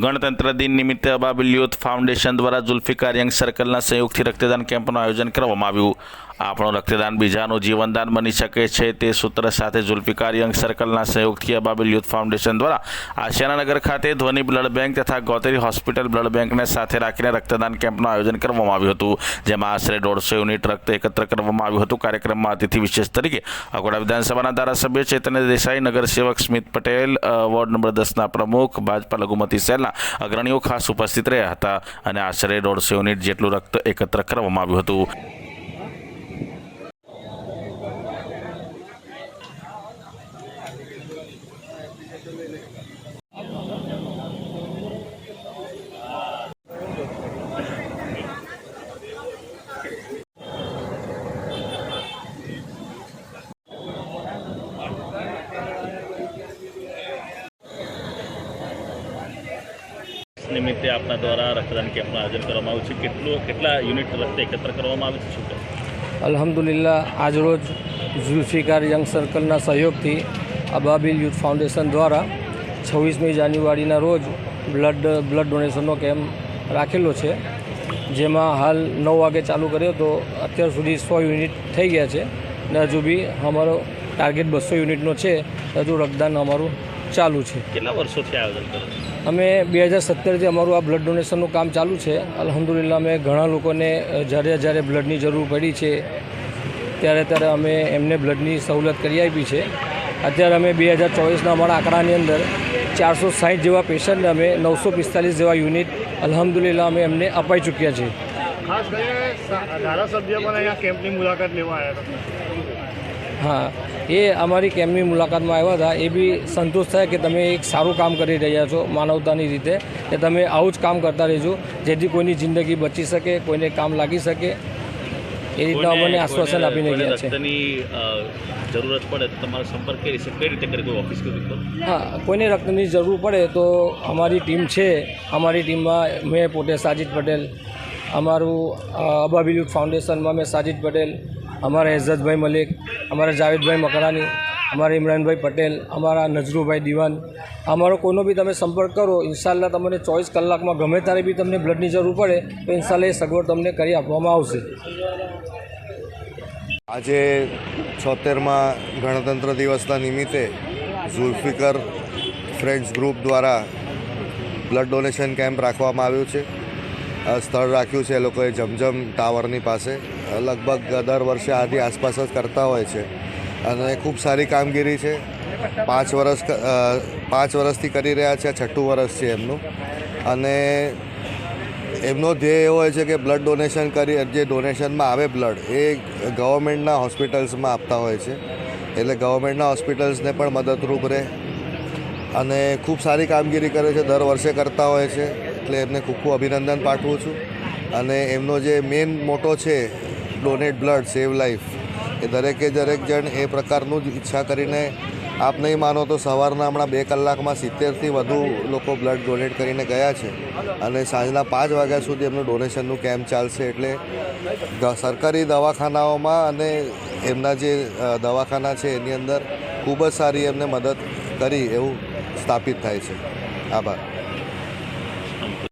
ગણતંત્ર દિન નિમિત્તે અબાબિલ યુથ ફાઉન્ડેશન દ્વારા જુલ્ફિકાર યંગ સર્કલના સંયુક્તથી રક્તદાન કેમ્પનું આયોજન કરવામાં આવ્યું. આપણું રક્તદાન બીજાનું જીવનદાન બની શકે છે તે સૂત્ર સાથે જુલ્ફિકાર યંગ સર્કલના સહયોગથી અબાબિલ યુથ ફાઉન્ડેશન દ્વારા આશિયાનાનગર ખાતે ધ્વનિ બ્લડ બેંક તથા ગોતરી હોસ્પિટલ બ્લડ બેંકને સાથે રાખીને રક્તદાન કેમ્પનું આયોજન કરવામાં આવ્યું હતું, જેમાં આશરે દોઢસો યુનિટ રક્ત એકત્ર કરવામાં આવ્યું હતું. કાર્યક્રમમાં અતિથિ વિશેષ તરીકે અકોડા વિધાનસભાના ધારાસભ્ય ચેતન દેસાઈ, નગરસેવક સ્મિત પટેલ વોર્ડ નંબર દસના પ્રમુખ, ભાજપા લઘુમતી સેલના અગ્રણીઓ ખાસ ઉપસ્થિત રહ્યા હતા અને આશરે દોઢસો યુનિટ જેટલું રક્ત એકત્ર કરવામાં આવ્યું હતું. નિમિત્તે આપના દ્વારા રક્તદાન કેમ્પનું આયોજન કરવામાં આવ્યું છે. કેટલું કેટલા યુનિટ રક્ત એકત્ર કરવામાં આવ્યું છે? શું કહે? અલ્હમ્દુલિલ્લાહ આજરોજ ઝુલ્ફિકાર યંગ સર્કલના સહયોગથી અબાબિલ યુથ ફાઉન્ડેશન દ્વારા છવ્વીસમી જાન્યુઆરીના રોજ બ્લડ બ્લડ ડોનેશનનો કેમ્પ રાખેલો છે. જેમાં હાલ નવ વાગે ચાલુ કર્યો તો અત્યાર સુધી સો યુનિટ થઈ ગયા છે ને હજુ બી અમારો ટાર્ગેટ બસો યુનિટનો છે. હજુ રક્તદાન અમારું ચાલુ છે. કેટલા વર્ષોથી આયોજન કરે છો? અમે બે હજાર સત્તરથી અમારું આ બ્લડ ડોનેશનનું કામ ચાલુ છે. અલહમદુલિલ્લા અમે ઘણા લોકોને જ્યારે જ્યારે બ્લડની જરૂર પડી છે, ત્યારે ત્યારે અમે એમને બ્લડની સવલત કરી આપી છે. અત્યારે અમે બે હજાર ચોવીસના અમારા આંકડાની અંદર ચારસો સાહીઠ જેવા પેશન્ટને અમે નવસો પિસ્તાલીસ જેવા યુનિટ અલહમદુલિલ્લા અમે એમને અપાઈ ચૂક્યા છે. ખાસ કરીને ધારાસભ્ય પણ અહીંયા કેમ્પની મુલાકાત લેવા આવ્યા હતા. હા એ અમારી કેમ્પની મુલાકાતમાં આવ્યા હતા. એ બી સંતોષ થાય કે તમે એક સારું કામ કરી રહ્યા છો માનવતાની રીતે કે તમે આવું જ કામ કરતા રહેજો જેથી કોઈની જિંદગી બચી શકે કોઈને કામ લાગી શકે. એ રીતના અમને આશ્વાસન આપીને ગયા છે. જરૂરત પડે તો તમારો સંપર્ક કરી શકે. કઈ રીતે કરી ઓફિસ કરી હા કોઈને રક્તની જરૂર પડે તો અમારી ટીમ છે. અમારી ટીમમાં મેં પોતે સાજિદ પટેલ અમારું અ, અબાબિલ ફાઉન્ડેશનમાં મેં સાજિદ પટેલ અમારા એઝતભાઈ મલિક, અમારા જાવેદભાઈ મકરાની અમારા ઇમરાનભાઈ પટેલ, અમારા નજરુભાઈ દિવાન. અમારો કોઈનો બી તમે સંપર્ક કરો, ઇન્શાલ્લાહ તમને ચોવીસ કલાકમાં ગમે ત્યારે બી તમને બ્લડની જરૂર પડે, તો ઇન્શાલ્લાહ એ સગવડ તમને કરી આપવામાં આવશે. આજે છોતેરમાં ગણતંત્ર દિવસના નિમિત્તે ઝુલ્ફિકર ફ્રેન્ડ્સ ગ્રુપ દ્વારા બ્લડ ડોનેશન કેમ્પ રાખવામાં આવ્યો છે. સ્થળ રાખ્યું છે એ લોકોએ જમજમ ટાવરની પાસે. લગભગ દર વર્ષે આની આસપાસ જ કરતા હોય છે. અને ખૂબ સારી કામગીરી છે. પાંચ વર્ષ પાંચ વર્ષથી કરી રહ્યા છે, છઠ્ઠું વર્ષ છે એમનું. અને એમનો ધ્યેય એવો હોય છે કે બ્લડ ડોનેશન કરી, જે ડોનેશનમાં આવે બ્લડ, એ ગવર્મેન્ટના હોસ્પિટલ્સમાં આપતા હોય છે. એટલે ગવર્મેન્ટના હોસ્પિટલ્સને પણ મદદરૂપ રહે. અને ખૂબ સારી કામગીરી કરે છે, દર વર્ષે કરતા હોય છે. એટલે એમને ખૂબ અભિનંદન પાઠવું છું. અને એમનો જે મેઇન મોટો છે ડોનેટ બ્લડ સેવ લાઈફ એ દરેકે દરેક જણ એ પ્રકારનું જ ઈચ્છા કરીને આપ નહીં માનો તો સવારના હમણાં બે કલાકમાં સિત્તેરથી વધુ લોકો બ્લડ ડોનેટ કરીને ગયા છે. અને સાંજના પાંચ વાગ્યા સુધી એમનું ડોનેશનનું કેમ્પ ચાલશે એટલે સરકારી દવાખાનાઓમાં અને એમના જે દવાખાના છે એની અંદર ખૂબ જ સારી એમને મદદ કરી એવું સ્થાપિત થાય છે. આભાર.